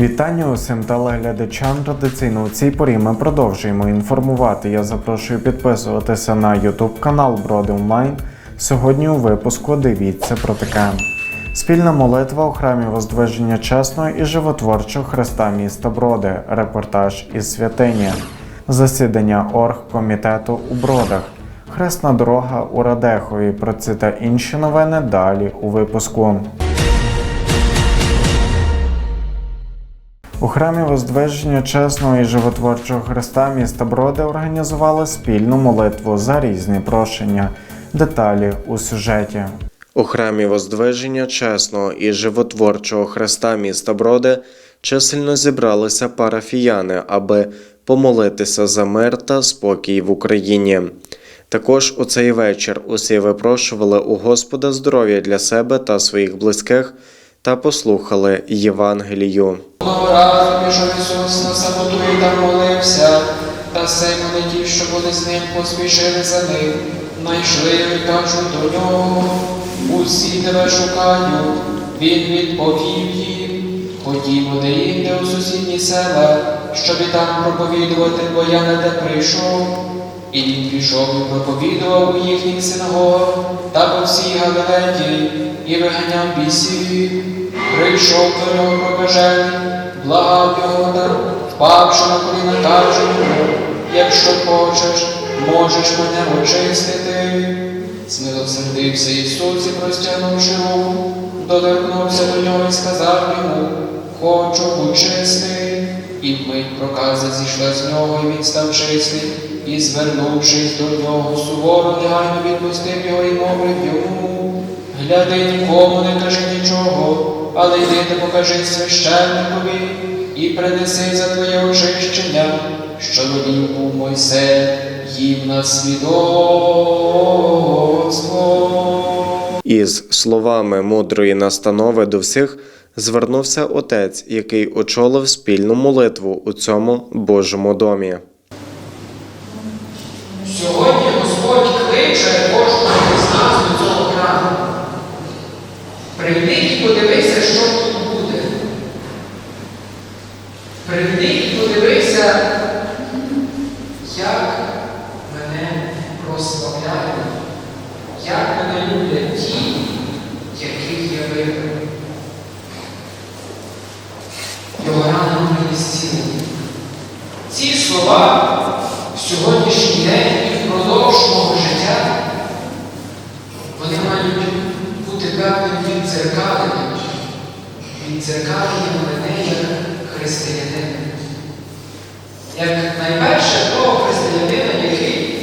Вітання усім телеглядачам. Традиційно у цій порі ми продовжуємо інформувати. Я запрошую підписуватися на YouTube канал Броди Онлайн. Сьогодні у випуску дивіться про таке. Спільна молитва у храмі Воздвиження Чесного і животворчого Христа міста Броди. Репортаж із святині. Засідання оргкомітету у Бродах. Хресна дорога у Радехові. Про це та інші новини далі у випуску. У храмі Воздвиження Чесного і Животворчого Христа міста Броди організували спільну молитву за різні прошення. Деталі у сюжеті. У храмі Воздвиження Чесного і Животворчого Христа міста Броди чисельно зібралися парафіяни, аби помолитися за мир та спокій в Україні. Також у цей вечір усі випрошували у Господа здоров'я для себе та своїх близьких та послухали Євангелію. Одного разу пішов Ісус на самоту і там молився, та Симони ті, що були з ним, поспішили за ним, найшли і кажуть до нього, усі тебе шукають. Він відповів їм, ходімо деінде у сусідні села, щоб і там проповідувати, бо я на те прийшов. І він пішов і проповідував у їхніх синагогах та по всій Галилеї, і виганяв бісів. Прийшов до нього пробежений, благав його та впавши на коліна, каже йому, якщо хочеш, можеш мене очистити. Змилосердився Ісус і простягнувши руку, доторкнувся до нього і сказав йому, хочу будь чистий. І вмить проказа зійшла з нього, і він став чистий, і, звернувшись до нього, суворо негайно відпустив його і мовив йому, гляди, нікому не кажи нічого, але йди ти покажи священникові і принеси за твоє очищення, що велів був Мойсе, їм на свідоцтво. Із словами мудрої настанови до всіх звернувся отець, який очолив спільну молитву у цьому Божому домі. Сьогодні Господь кличе кожного з нас до цього храму. Прийди і подивися, що тут буде. Прийди і подивися, як мене прославляють, як мене люблять ті, яких я вибрав. Його рани мені зцілені. Ці слова в сьогоднішній день і впродовж мого життя вони мають бути певним віддзеркаленням, віддзеркаленням мене як християнина. Як найперше того християнина, який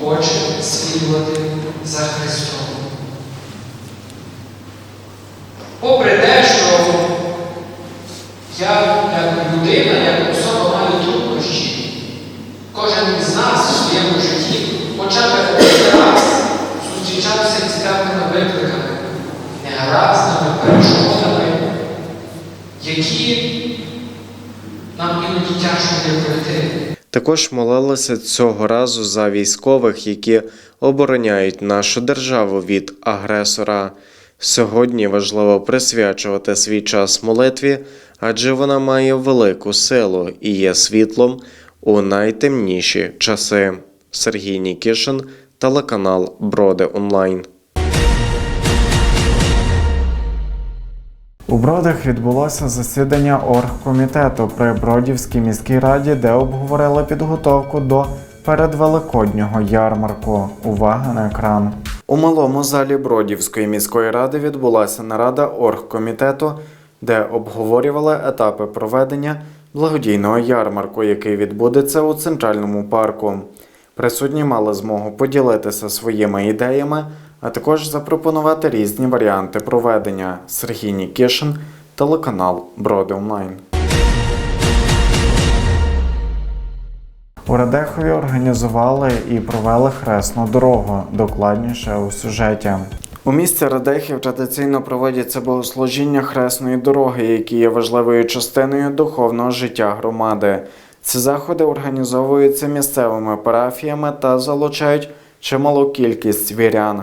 хоче слідувати за Христом. Попри те, що я як людина, як особа маю труднощі, кожен із нас у своєму житті хоча б один раз зустрічався з певними викликами, негаразними, перешкодами, які нам іноді тяжко не. Також молилися цього разу за військових, які обороняють нашу державу від агресора. Сьогодні важливо присвячувати свій час молитві, адже вона має велику силу і є світлом у найтемніші часи. Сергій Нікішин, телеканал Броди Онлайн. У Бродах відбулося засідання оргкомітету при Бродівській міській раді, де обговорили підготовку до передвеликоднього ярмарку. Увага на екран. У малому залі Бродівської міської ради відбулася нарада оргкомітету, де обговорювали етапи проведення благодійного ярмарку, який відбудеться у центральному парку. Присутні мали змогу поділитися своїми ідеями, а також запропонувати різні варіанти проведення. Сергій Нікішин, телеканал Броди Онлайн. У Радехові організували і провели хресну дорогу, докладніше у сюжеті. У місті Радехів традиційно проводяться богослужіння хресної дороги, які є важливою частиною духовного життя громади. Ці заходи організовуються місцевими парафіями та залучають чималу кількість вірян.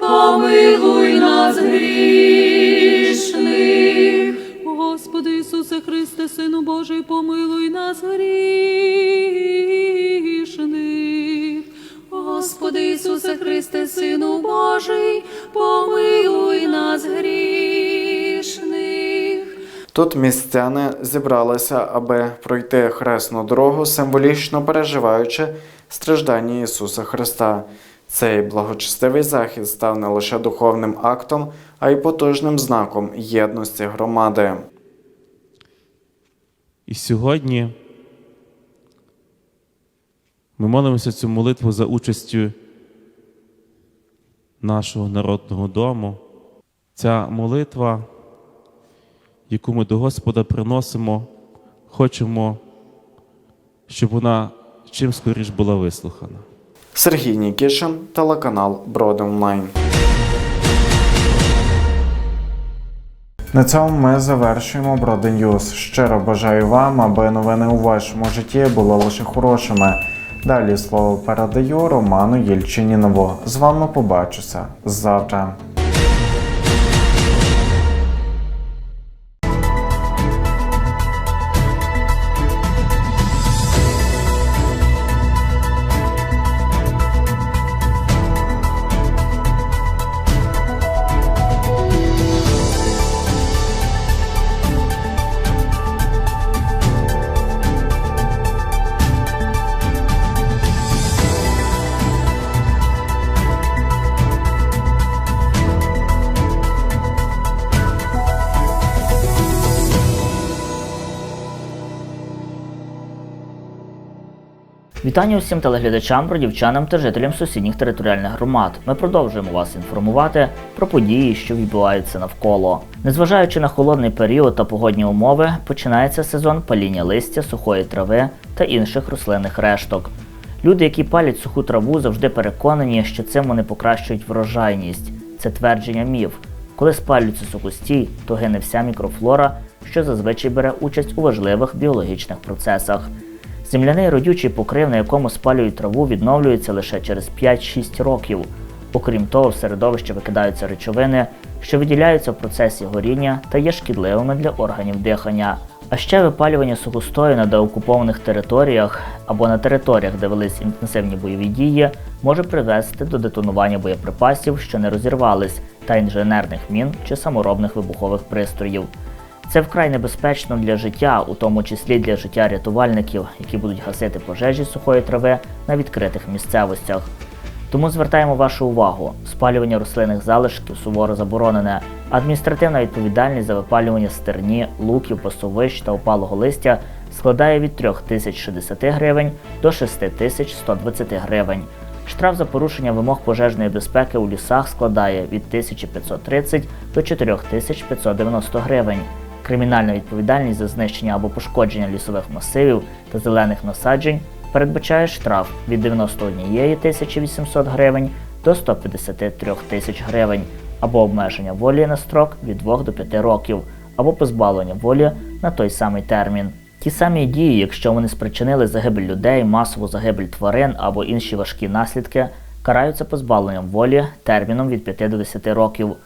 помилуй нас грішних. Господи Ісусе Христе, Сину Божий, помилуй нас грішних. Господи Ісусе Христе, Сину Божий, помилуй нас грішних. Тут містяни зібралися, аби пройти хресну дорогу, символічно переживаючи страждання Ісуса Христа. Цей благочестивий захід став не лише духовним актом, а й потужним знаком єдності громади. І сьогодні ми молимося цю молитву за участю нашого народного дому. Ця молитва, яку ми до Господа приносимо, хочемо, щоб вона чим скоріш була вислухана. Сергій Нікішин, телеканал Броди Онлайн. На цьому ми завершуємо Броди Ньюз. Щиро бажаю вам, аби новини у вашому житті були лише хорошими. Далі слово передаю Роману Єльчинінову. З вами побачуся завтра. Вітання усім телеглядачам, бродівчанам та жителям сусідніх територіальних громад. Ми продовжуємо вас інформувати про події, що відбуваються навколо. Незважаючи на холодний період та погодні умови, починається сезон паління листя, сухої трави та інших рослинних решток. Люди, які палять суху траву, завжди переконані, що цим вони покращують врожайність. Це твердження міф. Коли спалюється сухостій, то гине вся мікрофлора, що зазвичай бере участь у важливих біологічних процесах. Земляний родючий покрив, на якому спалюють траву, відновлюється лише через 5-6 років. Окрім того, в середовище викидаються речовини, що виділяються в процесі горіння та є шкідливими для органів дихання. А ще випалювання сухостою на деокупованих територіях або на територіях, де велись інтенсивні бойові дії, може привести до детонування боєприпасів, що не розірвались, та інженерних мін чи саморобних вибухових пристроїв. Це вкрай небезпечно для життя, у тому числі для життя рятувальників, які будуть гасити пожежі сухої трави на відкритих місцевостях. Тому звертаємо вашу увагу: спалювання рослинних залишків суворо заборонене. Адміністративна відповідальність за випалювання стерні, луків, пасовищ та опалого листя складає від 3060 гривень до 6120 гривень. Штраф за порушення вимог пожежної безпеки у лісах складає від 1530 до 4590 гривень. Кримінальна відповідальність за знищення або пошкодження лісових масивів та зелених насаджень передбачає штраф від 91 800 гривень до 153 тисяч гривень або обмеження волі на строк від 2 до 5 років, або позбавлення волі на той самий термін. Ті самі дії, якщо вони спричинили загибель людей, масову загибель тварин або інші важкі наслідки, караються позбавленням волі терміном від 5 до 10 років.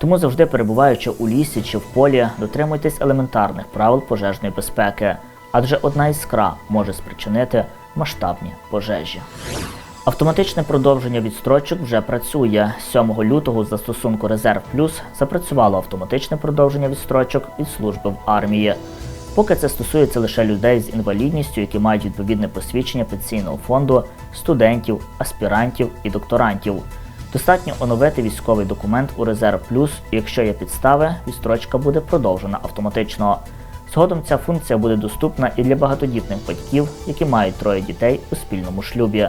Тому завжди перебуваючи у лісі чи в полі, дотримуйтесь елементарних правил пожежної безпеки, адже одна іскра може спричинити масштабні пожежі. Автоматичне продовження відстрочок вже працює. 7 лютого з застосунку Резерв Плюс запрацювало автоматичне продовження відстрочок від служби в армії. Поки це стосується лише людей з інвалідністю, які мають відповідне посвідчення пенсійного фонду, студентів, аспірантів і докторантів. Достатньо оновити військовий документ у резерв плюс, і якщо є підстави, відстрочка буде продовжена автоматично. Згодом ця функція буде доступна і для багатодітних батьків, які мають троє дітей у спільному шлюбі.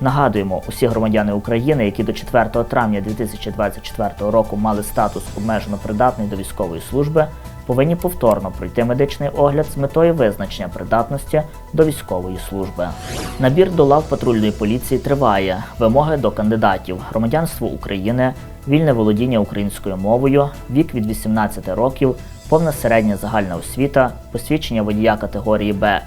Нагадуємо, усі громадяни України, які до 4 травня 2024 року мали статус обмежено придатний до військової служби, повинні повторно пройти медичний огляд з метою визначення придатності до військової служби. Набір до лав патрульної поліції триває. Вимоги до кандидатів: громадянство України, вільне володіння українською мовою, вік від 18 років, повна середня загальна освіта, посвідчення водія категорії Б.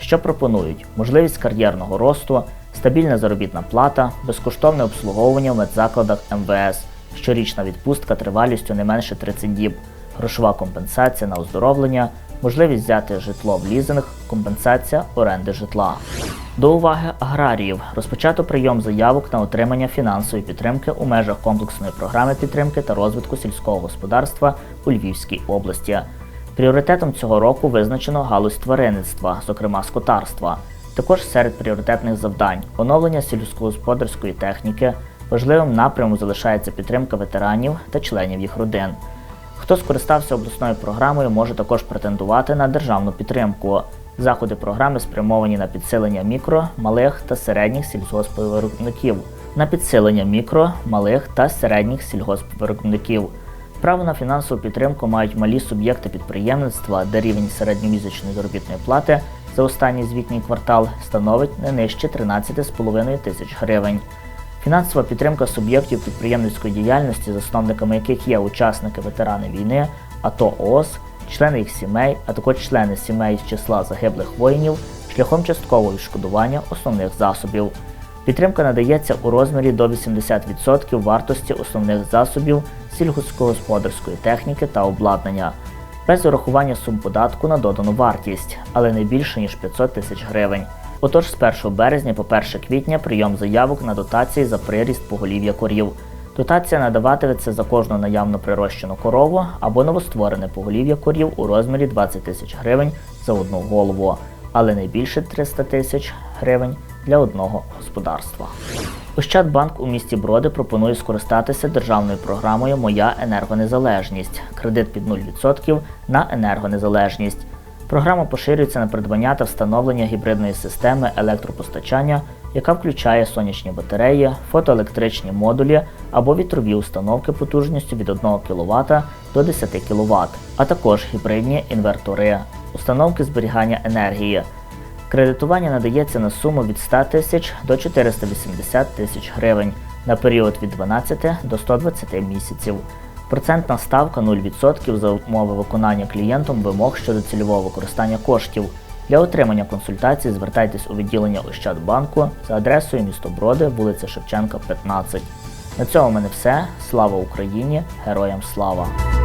Що пропонують? Можливість кар'єрного росту, стабільна заробітна плата, безкоштовне обслуговування в медзакладах МВС, щорічна відпустка тривалістю не менше 30 діб, грошова компенсація на оздоровлення, можливість взяти житло в лізинг, компенсація оренди житла. До уваги аграріїв розпочато прийом заявок на отримання фінансової підтримки у межах комплексної програми підтримки та розвитку сільського господарства у Львівській області. Пріоритетом цього року визначено галузь тваринництва, зокрема скотарства. Також серед пріоритетних завдань оновлення сільськогосподарської техніки. Важливим напрямом залишається підтримка ветеранів та членів їх родин. Хто скористався обласною програмою, може також претендувати на державну підтримку. Заходи програми спрямовані на підсилення мікро, малих та середніх сільгоспвиробників, на підсилення мікро, малих та середніх сільгоспвиробників. Право на фінансову підтримку мають малі суб'єкти підприємництва, де рівень середньомісячної заробітної плати за останній звітній квартал становить не нижче 13,5 тисяч гривень. Фінансова підтримка суб'єктів підприємницької діяльності, засновниками яких є учасники ветерани війни, АТО ООС, члени їх сімей, а також члени сімей з числа загиблих воїнів, шляхом часткового відшкодування основних засобів. Підтримка надається у розмірі до 80% вартості основних засобів сільськогосподарської техніки та обладнання, без урахування сум податку на додану вартість, але не більше ніж 500 тисяч гривень. Отож, з 1 березня по 1 квітня прийом заявок на дотації за приріст поголів'я корів. Дотація надаватиметься за кожну наявно прирощену корову або новостворене поголів'я корів у розмірі 20 тисяч гривень за одну голову, але не більше 300 тисяч гривень для одного господарства. Ощадбанк у місті Броди пропонує скористатися державною програмою Моя енергонезалежність кредит під 0% на енергонезалежність. Програма поширюється на придбання та встановлення гібридної системи електропостачання, яка включає сонячні батареї, фотоелектричні модулі або вітрові установки потужністю від 1 кВт до 10 кВт, а також гібридні інвертори, установки зберігання енергії. Кредитування надається на суму від 100 тисяч до 480 тисяч гривень на період від 12 до 120 місяців. Процентна ставка 0% за умови виконання клієнтом вимог щодо цільового використання коштів. Для отримання консультації звертайтесь у відділення Ощадбанку за адресою місто Броди, вулиця Шевченка, 15. На цьому в мене все. Слава Україні! Героям слава!